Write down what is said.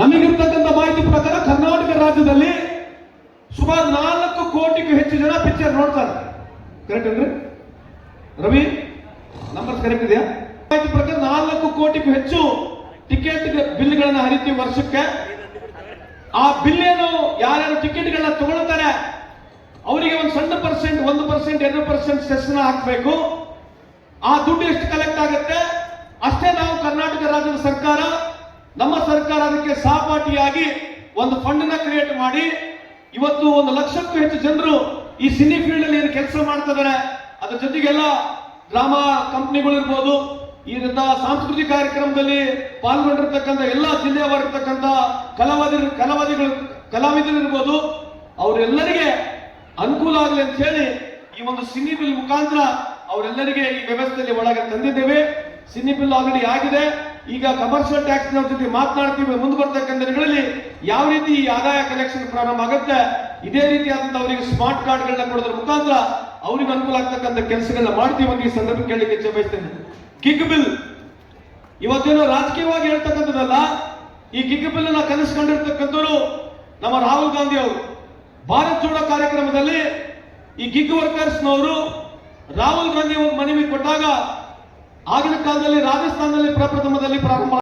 ನಮಗಿರ್ತಕ್ಕಂಥ ಮಾಹಿತಿ ಪ್ರಕಾರ ಕರ್ನಾಟಕ ರಾಜ್ಯದಲ್ಲಿ ಸುಮಾರು ನಾಲ್ಕು ಕೋಟಿಗೂ ಹೆಚ್ಚು ಜನ ಪಿಕ್ಚರ್ ನೋಡ್ತಾರೆ. ಕರೆಕ್ಟ್ ಅಲ್ರಿ ರವಿ ನಂಬರ್ ಕರೆಕ್ಟ್ ಇದೆಯಾ? ಮಾಹಿತಿ ಪ್ರಕಾರ ನಾಲ್ಕು ಕೋಟಿಗೂ ಹೆಚ್ಚು ಟಿಕೆಟ್ ಬಿಲ್ಗಳನ್ನ ಹರಿತೀವಿ ವರ್ಷಕ್ಕೆ. ಆ ಬಿಲ್ ಏನು ಯಾರ್ಯಾರು ಟಿಕೆಟ್ಗಳನ್ನ ತಗೊಳ್ತಾರೆ, ಅವರಿಗೆ ಒಂದು ಸಣ್ಣ ಪರ್ಸೆಂಟ್ ಒಂದು ಪರ್ಸೆಂಟ್ ಎರಡು ಪರ್ಸೆಂಟ್ ಸೆಸ್ನ ಹಾಕಬೇಕು. ಆ ದುಡ್ಡು ಎಷ್ಟು ಕಲೆಕ್ಟ್ ಆಗುತ್ತೆ? ರಾಜ್ಯದ ಸರ್ಕಾರ ನಮ್ಮ ಸರ್ಕಾರ ಅದಕ್ಕೆ ಸಹಪಾಠಿಯಾಗಿ ಒಂದು ಫಂಡ್ನ ಕ್ರಿಯೇಟ್ ಮಾಡಿ, ಇವತ್ತು ಒಂದು ಲಕ್ಷಕ್ಕೂ ಹೆಚ್ಚು ಜನರು ಈ ಸಿನಿ ಫೀಲ್ಡ್ ಅಲ್ಲಿ ಏನು ಕೆಲಸ ಮಾಡ್ತಿದ್ದಾರೆ ಅದ್ರ ಜೊತೆಗೆಲ್ಲ ಡ್ರಾಮಾ ಕಂಪ್ನಿಗಳು ಇರ್ಬೋದು ಈ ಸಾಂಸ್ಕೃತಿಕ ಕಾರ್ಯಕ್ರಮದಲ್ಲಿ ಪಾಲ್ಗೊಂಡಿರ್ತಕ್ಕಂಥ ಎಲ್ಲ ಜಿಲ್ಲೆಯವರಿರ್ತಕ್ಕಂಥ ಕಲಾವಿದರು ಕಲಾವಿದಿಗಳು ಕಲಾವಿದರು ಇರ್ಬೋದು, ಅವರೆಲ್ಲರಿಗೆ ಅನುಕೂಲ ಆಗಲಿ ಅಂತ ಹೇಳಿ ಈ ಒಂದು ಸಿನಿ ಬಿಲ್ ಮುಖಾಂತರ ಅವರೆಲ್ಲರಿಗೆ ಈ ವ್ಯವಸ್ಥೆಯಲ್ಲಿ ಒಳಗೆ ತಂದಿದ್ದೇವೆ. ಸಿನಿ ಬಿಲ್ ಆಲ್ರೆಡಿ ಆಗಿದೆ. ಈಗ ಕಮರ್ಷಿಯಲ್ ಟ್ಯಾಕ್ಸ್ ಜೊತೆ ಮಾತನಾಡ್ತೀವಿ ಮುಂದೆ ಬರ್ತಕ್ಕಂಥ ದಿನಗಳಲ್ಲಿ ಯಾವ ರೀತಿ ಈ ಆದಾಯ ಕಲೆಕ್ಷನ್ ಪ್ರಾರಂಭ ಆಗುತ್ತೆ, ಇದೇ ರೀತಿಯಾದಂತಹ ಅವರಿಗೆ ಸ್ಮಾರ್ಟ್ ಕಾರ್ಡ್ಗಳನ್ನ ಕೊಡೋದ್ರ ಮುಖಾಂತರ ಅವ್ರಿಗೆ ಅನುಕೂಲ ಆಗ್ತಕ್ಕಂಥ ಕೆಲಸಗಳನ್ನ ಮಾಡ್ತೀವಿ ಅಂತ ಈ ಸಂದರ್ಭ ಕೇಳಲಿಕ್ಕೆ ಇಚ್ಛೆ ಬಯಸ್ತೇನೆ. ಕಿಕ್ ಬಿಲ್ ಇವತ್ತೇನೋ ರಾಜಕೀಯವಾಗಿ ಹೇಳ್ತಕ್ಕಂಥದ್ದಲ್ಲ, ಈ ಕಿಕ್ ಬಿಲ್ ಅನ್ನ ಕನಸ್ಕೊಂಡಿರ್ತಕ್ಕಂಥವ್ರು ನಮ್ಮ ರಾಹುಲ್ ಗಾಂಧಿ ಅವರು. ಭಾರತ್ ಜೋಡೋ ಕಾರ್ಯಕ್ರಮದಲ್ಲಿ ಈ ಗಿಗ್ ವರ್ಕರ್ಸ್ನವರು ರಾಹುಲ್ ಗಾಂಧಿ ಮನವಿ ಕೊಟ್ಟಾಗ ಆಗಿನ ಕಾಲದಲ್ಲಿ ರಾಜಸ್ಥಾನದಲ್ಲಿ ಪ್ರಪ್ರಥಮದಲ್ಲಿ ಪ್ರಾರಂಭ